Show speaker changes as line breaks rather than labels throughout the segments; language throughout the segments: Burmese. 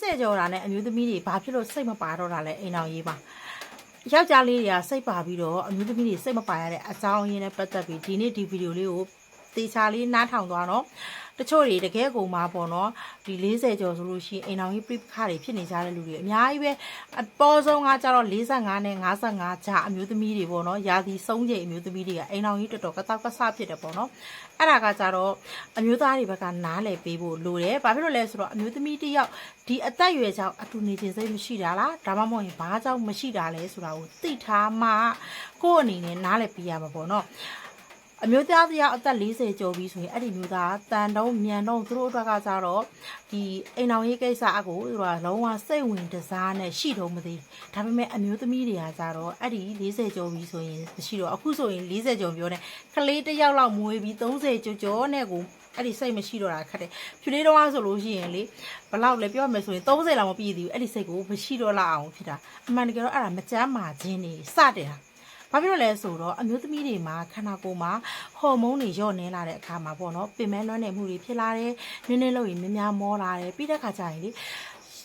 40ကျော်တာနဲ့အမျိုးသမီးတွေဘာဖြစ်လို့စိတ်မပါတော့တာလဲအိမ်အောင်ရေးပါယောက်ျားလေးတွေကစိတ်ပါပြီးတော့အမျိုးသမီးတွေစိတ်မပါရတဲ့အကြောင်းရင်းနဲ့ပတ်သက်ပြီးဒီနေ့ဒီဗီဒီယိုလေးကို တေချာလေးနားထောင်သွားတော့တချို့တွေတကယ်ကိုမှပေါ့နော်ဒီ40ကျော်ဆိုလို့ရှိရင်အိမ်အောင်ရေးပြိပခါတွေဖြစ်နေကြတဲ့လူတွေအများကြီးပဲအပေါ်ဆုံးကကြတော့45နဲ့55ကြာအမျိုးသမီးတွေပေါ့နော်ယာဒီဆုံးချိန်အမျိုးသမီးတွေကအိမ်အောင်ရေးတော်တော်ကတောက်ကဆဖြစ်တယ်ပေါ့နော်အဲ့ဒါကကြတော့အမျိုးသားတွေဘက်ကနားလည်ပေးဖို့လိုတယ်ဘာဖြစ်လို့လဲဆိုတော့အမျိုးသမီးတစ်ယောက်ဒီအသက်အရွယ်ကြောင့်အတူနေခြင်းစိတ်မရှိတာလားဒါမှမဟုတ်ရင်ဘာကြောင့်မရှိတာလဲဆိုတာကိုသိထားမှကိုယ့်အနေနဲ့နားလည်ပေးရမှာပေါ့နော် အမျိုးသားတရားအသက်40ကျော်ပြီဆိုရင်အဲ့ဒီမျိုးသားတန်တုံးမြန်တုံးသူတို့အတွက်ကကြတော့ဒီအိမ်အောင်ရေးကိစ္စအကိုသူကလုံးဝစိတ်ဝင်တစားနဲ့ရှိတော့မသိဒါပေမဲ့အမျိုးသမီးတွေကကြတော့အဲ့ဒီ40ကျော်ပြီဆိုရင်မရှိတော့အခုဆိုရင်40ကျော်ပြောနေကလေးတစ်ယောက်လောက်မွေးပြီး30ကျော်ကျော်နဲ့ကိုအဲ့ဒီစိတ်မရှိတော့တာခက်တယ်ဖြူလေးတော့ဆိုလို့ရှိရင်လေဘလောက်လဲပြောမယ်ဆိုရင်30လောက်မပြည့်သေးဘူးအဲ့ဒီစိတ်ကိုမရှိတော့လောက်အောင်ဖြစ်တာအမှန်တကယ်တော့အဲ့ဒါမကြမ်းမာခြင်းနေစတယ်ဟာ ဘာဖြစ်လို့လဲဆိုတော့အမျိုးသမီးတွေမှာခန္ဓာကိုယ်မှာဟော်မုန်းတွေညော့နေလာတဲ့အခါမှာပေါ့နော်ပင်မလွှမ်းနေမှုတွေဖြစ်လာတယ်နည်းနည်းလို့ရင်များများမောလာတယ်ပြီးတဲ့ခါကျရင်လေ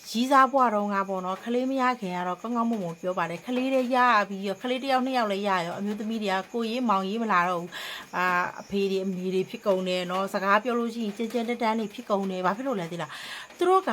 ကြီးစားဘွားတော့ငါပေါ့နော်ခလေးမရခင်ကတော့ကောင်းကောင်းမွန်မွန်ပြောပါတယ်ခလေးတွေရပြီးရောခလေးတစ်ယောက်နှစ်ယောက်လည်းရရောအမျိုးသမီးတွေကကိုရေးမောင်ရေးမလာတော့ဘူးအာအဖေတွေအမေတွေဖြစ်ကုန်တယ်နော်စကားပြောလို့ရှိရင်ကြင်ကြင်တက်တန်းတွေဖြစ်ကုန်တယ်ဘာဖြစ်လို့လဲသိလားသူတို့က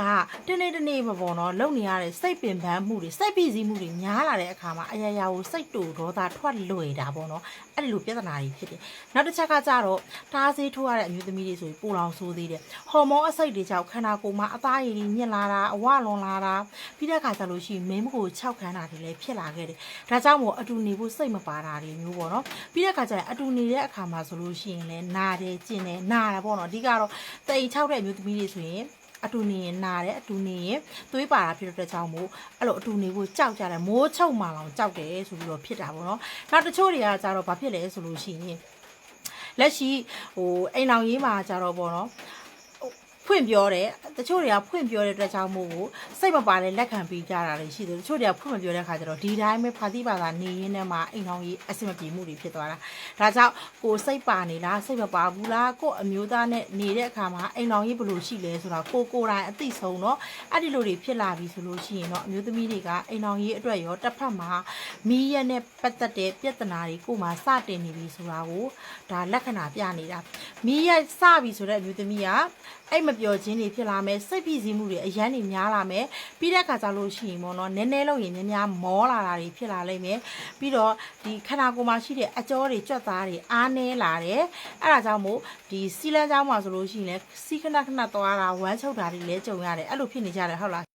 တနေ့တနေ့မပေါ့နော်လုံနေရတဲ့စိတ်ပင်ပန်းမှုတွေစိတ်ဖိစီးမှုတွေများလာတဲ့အခါမှာအရာရာကိုစိတ်တူဒေါသထွက်လွယ်တာပေါ့နော်အဲ့ဒီလိုပြဿနာတွေဖြစ်တယ်နောက်တစ်ချက်ကကြတော့တားဆေးထိုးရတဲ့အမျိုးသမီးတွေဆိုရင်ပိုလောင်ဆိုးသေးတယ်ဟော်မုန်းအဆိပ်တွေကြောင့်ခန္ဓာကိုယ်မှာအသားရည်တွေညစ်လာတာအဝလွန်လာတာပြီးတဲ့အခါကျလို့ရှိရင်မင်းမကို၆ခန်းတာတွေလည်းဖြစ်လာခဲ့တယ်ဒါကြောင့်မို့အတူနေဖို့စိတ်မပါတာတွေမျိုးပေါ့နော်ပြီးတဲ့အခါကျရင်အတူနေတဲ့အခါမှာဆိုလို့ရှိရင်လည်းနာတယ်ကျင်တယ်နာတာပေါ့နော်အဓိကတော့တိတ်၆တဲ့အမျိုးသမီးတွေဆိုရင်အတူနေရင်နာတယ်အတူနေရင်သွေးပါတာဖြစ်တဲ့ကြောင့်မို့အဲ့လိုအတူနေဖို့ကြောက်ကြတယ်မိုးချုပ်မှလောင်ကြောက်တယ်ဆိုပြီးတော့ဖြစ်တာပေါ့နော်နောက်တချို့တွေကကြတော့ဘာဖြစ်လဲဆိုလို့ရှိရင်လက်ရှိဟိုအိမ်အောင်ရေးမှာကြတော့ပေါ့နော် ဖွင့်ပြောတယ်တချို့တွေကဖွင့်ပြောတဲ့အတွက်ကြောင့်မို့ကိုစိတ်မပါနဲ့လက်ခံပြီးကြတာလည်းရှိတယ်တချို့တွေကဖွင့်မပြောတဲ့အခါကျတော့ဒီတိုင်းပဲဖာတိပါသာနေရင်းနဲ့မှအိမ်ကောင်းကြီးအဆင်မပြေမှုတွေဖြစ်သွားတာဒါကြောင့်ကိုစိတ်ပါနေလားစိတ်မပါဘူးလားကို့အမျိုးသားနဲ့နေတဲ့အခါမှာအိမ်ကောင်းကြီးဘယ်လိုရှိလဲဆိုတာကိုကိုယ်တိုင်အသိဆုံးတော့အဲ့ဒီလိုတွေဖြစ်လာပြီဆိုလို့ရှိရင်တော့အမျိုးသမီးတွေကအိမ်ကောင်းကြီးအတွက်ရောတစ်ဖက်မှာမီးရက်နဲ့ပတ်သက်တဲ့ပြဿနာတွေကိုမှစတင်နေပြီဆိုတာကိုဒါလက္ခဏာပြနေတာမီးရက်စပြီဆိုတဲ့အမျိုးသမီးက အဲ့မပြောခြင်းတွေဖြစ်လာမယ်စိတ်ဖိစီးမှုတွေအရန်တွေများလာမယ်ပြီးတဲ့အခါကျလို့ရှိရင်ပေါ့နော်နည်းနည်းလို့ရင်များများမောလာတာတွေဖြစ်လာလိမ့်မယ်ပြီးတော့ဒီခန္ဓာကိုယ်မှာရှိတဲ့အကြောတွေကြွက်သားတွေအားနည်းလာတယ်အဲ့ဒါကြောင့်မို့ဒီစီလန်းเจ้าမှာဆိုလို့ရှိရင်လည်းစီခဏခဏသွားတာဝမ်းချုပ်တာတွေလည်းကြုံရတယ်အဲ့လိုဖြစ်နေကြတယ်ဟုတ်လား